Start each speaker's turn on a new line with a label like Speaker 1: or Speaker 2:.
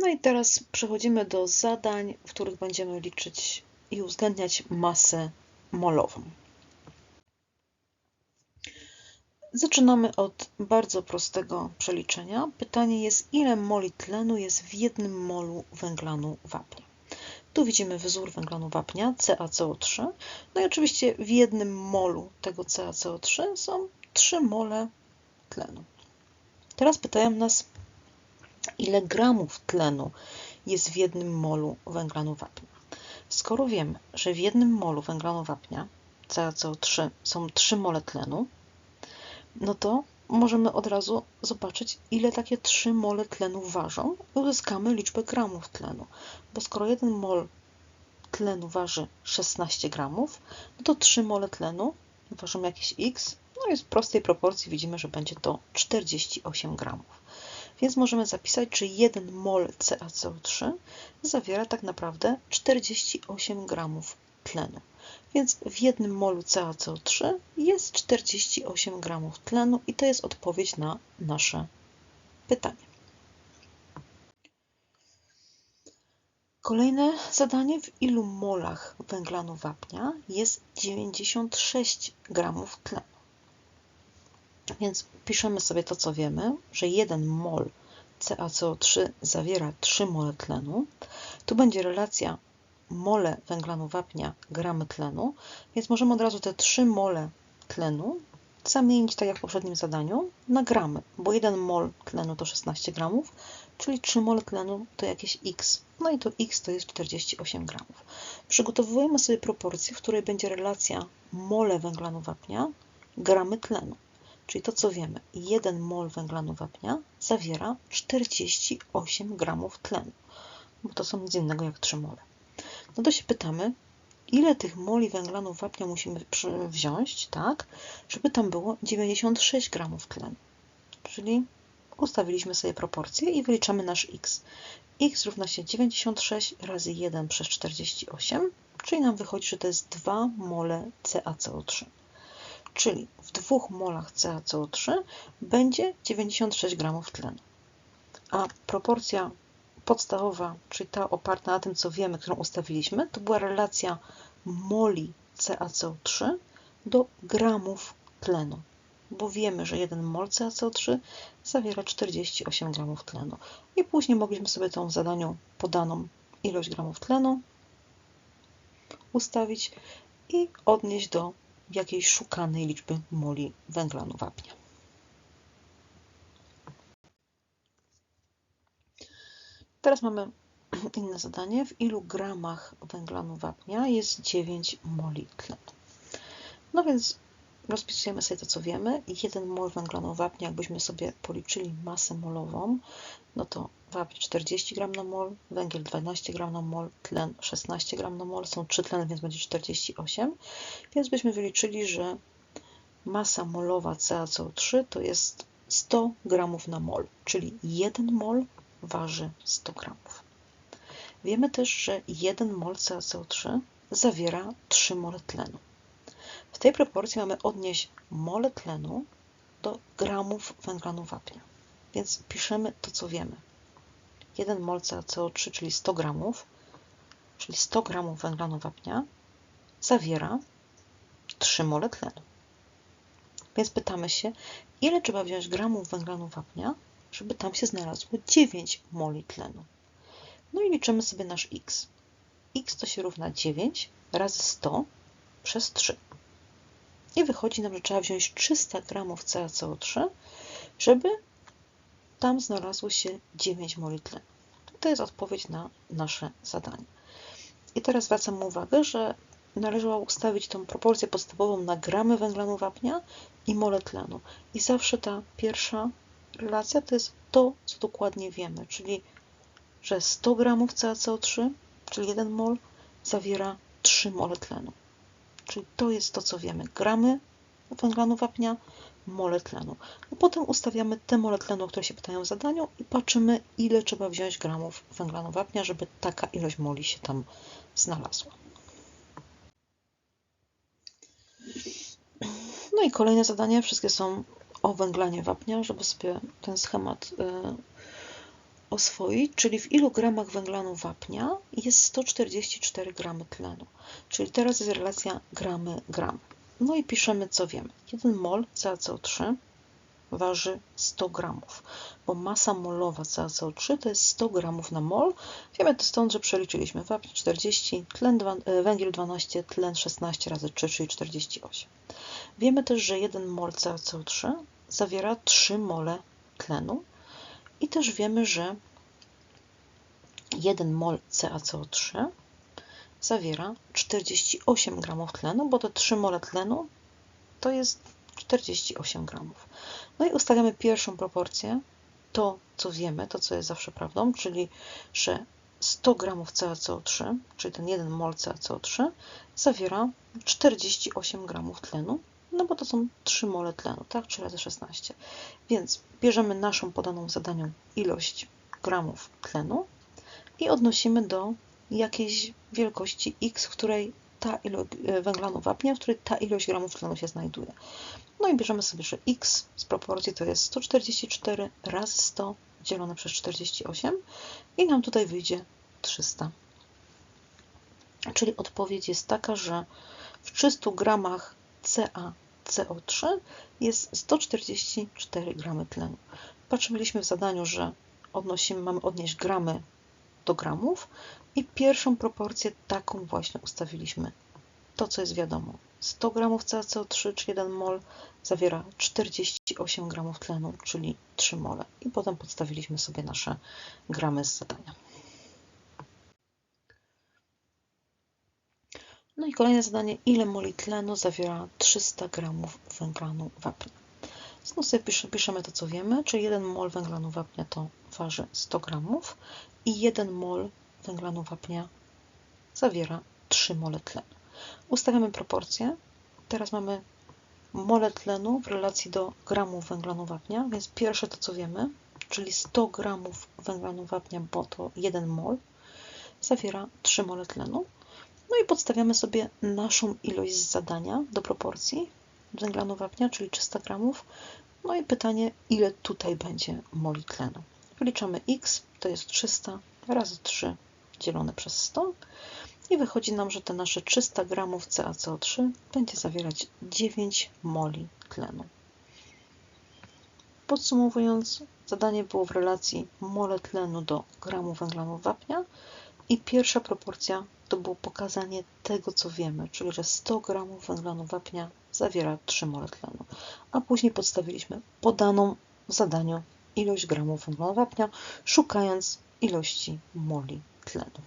Speaker 1: No i teraz przechodzimy do zadań, w których będziemy liczyć i uwzględniać masę molową. Zaczynamy od bardzo prostego przeliczenia. Pytanie jest, ile moli tlenu jest w jednym molu węglanu wapnia. Tu widzimy wzór węglanu wapnia CaCO3. No i oczywiście w jednym molu tego CaCO3 są 3 mole tlenu. Teraz pytają nas, ile gramów tlenu jest w jednym molu węglanu wapnia. Skoro wiemy, że w jednym molu węglanu wapnia CaCO3 są 3 mole tlenu, no to możemy od razu zobaczyć, ile takie 3 mole tlenu ważą i uzyskamy liczbę gramów tlenu. Bo skoro 1 mol tlenu waży 16 gramów, no to 3 mole tlenu ważą jakieś x, no i z prostej proporcji widzimy, że będzie to 48 gramów. Więc możemy zapisać, że 1 mol CaCO3 zawiera tak naprawdę 48 gramów tlenu. Więc w jednym molu CaCO3 jest 48 gramów tlenu i to jest odpowiedź na nasze pytanie. Kolejne zadanie, w ilu molach węglanu wapnia jest 96 gramów tlenu. Więc piszemy sobie to, co wiemy, że 1 mol CaCO3 zawiera 3 mole tlenu. Tu będzie relacja mole węglanu wapnia gramy tlenu, więc możemy od razu te 3 mole tlenu zamienić, tak jak w poprzednim zadaniu, na gramy, bo 1 mol tlenu to 16 gramów, czyli 3 mole tlenu to jakieś x. No i to x to jest 48 gramów. Przygotowujemy sobie proporcję, w której będzie relacja mole węglanu wapnia gramy tlenu. Czyli to, co wiemy, 1 mol węglanu wapnia zawiera 48 gramów tlenu, bo to są nic innego jak 3 mole. No to się pytamy, ile tych moli węglanu wapnia musimy wziąć, tak, żeby tam było 96 gramów tlenu. Czyli ustawiliśmy sobie proporcję i wyliczamy nasz x. x równa się 96 razy 1 przez 48, czyli nam wychodzi, że to jest 2 mole CaCO3. Czyli w dwóch molach CaCO3 będzie 96 gramów tlenu. A proporcja podstawowa, czyli ta oparta na tym, co wiemy, którą ustawiliśmy, to była relacja moli CaCO3 do gramów tlenu, bo wiemy, że 1 mol CaCO3 zawiera 48 gramów tlenu. I później mogliśmy sobie tą w zadaniu podaną ilość gramów tlenu ustawić i odnieść do jakiejś szukanej liczby moli węglanu wapnia. Teraz mamy inne zadanie. W ilu gramach węglanu wapnia jest 9 moli tlenu? No więc rozpisujemy sobie to, co wiemy. 1 mol węglanu wapnia, jakbyśmy sobie policzyli masę molową, no to wapń 40 gram na mol, węgiel 12 gram na mol, tlen 16 gram na mol, są 3 tleny, więc będzie 48. Więc byśmy wyliczyli, że masa molowa CaCO3 to jest 100 gramów na mol, czyli 1 mol waży 100 gramów. Wiemy też, że 1 mol CaCO3 zawiera 3 mole tlenu. W tej proporcji mamy odnieść mole tlenu do gramów węglanu wapnia. Więc piszemy to, co wiemy. 1 mol CaCO3, czyli 100 gramów, czyli 100 gramów węglanu wapnia, zawiera 3 mole tlenu. Więc pytamy się, ile trzeba wziąć gramów węglanu wapnia, żeby tam się znalazło 9 moli tlenu. No i liczymy sobie nasz x. x to się równa 9 razy 100 przez 3. I wychodzi nam, że trzeba wziąć 300 gramów CaCO3, żeby tam znalazło się 9 moli tlenu. To jest odpowiedź na nasze zadanie. I teraz zwracam uwagę, że należało ustawić tą proporcję podstawową na gramy węglanu wapnia i mole tlenu. I zawsze ta pierwsza relacja to jest to, co dokładnie wiemy, czyli że 100 gramów CaCO3, czyli 1 mol, zawiera 3 mole tlenu. Czyli to jest to, co wiemy. Gramy węglanu wapnia, mole tlenu. A potem ustawiamy te mole tlenu, które się pytają w zadaniu i patrzymy, ile trzeba wziąć gramów węglanu wapnia, żeby taka ilość moli się tam znalazła. No i kolejne zadanie, wszystkie są o węglanie wapnia, żeby sobie ten schemat y, oswoić, czyli w ilu gramach węglanu wapnia jest 144 gramy tlenu. Czyli teraz jest relacja gramy-gram. No i piszemy, co wiemy. 1 mol CaCO3 waży 100 gramów, bo masa molowa CaCO3 to jest 100 gramów na mol. Wiemy to stąd, że przeliczyliśmy wapń 40, tlen e, węgiel 12, tlen 16 razy 3, czyli 48. Wiemy też, że 1 mol CaCO3 zawiera 3 mole tlenu i też wiemy, że 1 mol CaCO3 zawiera 48 gramów tlenu, bo te 3 mole tlenu to jest 48 gramów. No i ustawiamy pierwszą proporcję, to co wiemy, to co jest zawsze prawdą, czyli że 100 gramów CaCO3, czyli ten 1 mol CaCO3 zawiera 48 gramów tlenu, no bo to są 3 mole tlenu, tak, 3 razy 16. Więc bierzemy naszą podaną w zadaniu ilość gramów tlenu i odnosimy do jakiejś wielkości x, w której ta ilość e, węglanu wapnia, w której ta ilość gramów tlenu się znajduje. No i bierzemy sobie, że x z proporcji to jest 144 razy 100 dzielone przez 48 i nam tutaj wyjdzie 300. Czyli odpowiedź jest taka, że w 300 gramach CaCO3 jest 144 gramy tlenu. Patrzyliśmy w zadaniu, że odnosimy, mamy odnieść gramy do gramów i pierwszą proporcję taką właśnie ustawiliśmy. To, co jest wiadomo. 100 gramów CaCO3, czy 1 mol, zawiera 48 gramów tlenu, czyli 3 mole. I potem podstawiliśmy sobie nasze gramy z zadania. No i kolejne zadanie, ile moli tlenu zawiera 300 gramów węglanu wapnia. Znów sobie piszemy to, co wiemy, czyli 1 mol węglanu wapnia to waży 100 gramów i 1 mol węglanu wapnia zawiera 3 mole tlenu. Ustawiamy proporcje. Teraz mamy mole tlenu w relacji do gramów węglanu wapnia, więc pierwsze to, co wiemy, czyli 100 gramów węglanu wapnia, bo to 1 mol, zawiera 3 mole tlenu. No i podstawiamy sobie naszą ilość z zadania do proporcji węglanu wapnia, czyli 300 gramów. No i pytanie, ile tutaj będzie moli tlenu. Wyliczamy x, to jest 300 razy 3 dzielone przez 100 i wychodzi nam, że te nasze 300 gramów CaCO3 będzie zawierać 9 moli tlenu. Podsumowując, zadanie było w relacji mole tlenu do gramu węglanu wapnia i pierwsza proporcja to było pokazanie tego, co wiemy, czyli że 100 gramów węglanu wapnia zawiera 3 mole tlenu, a później podstawiliśmy podaną w zadaniu ilość gramów węglanu wapnia, szukając ilości moli tlenu.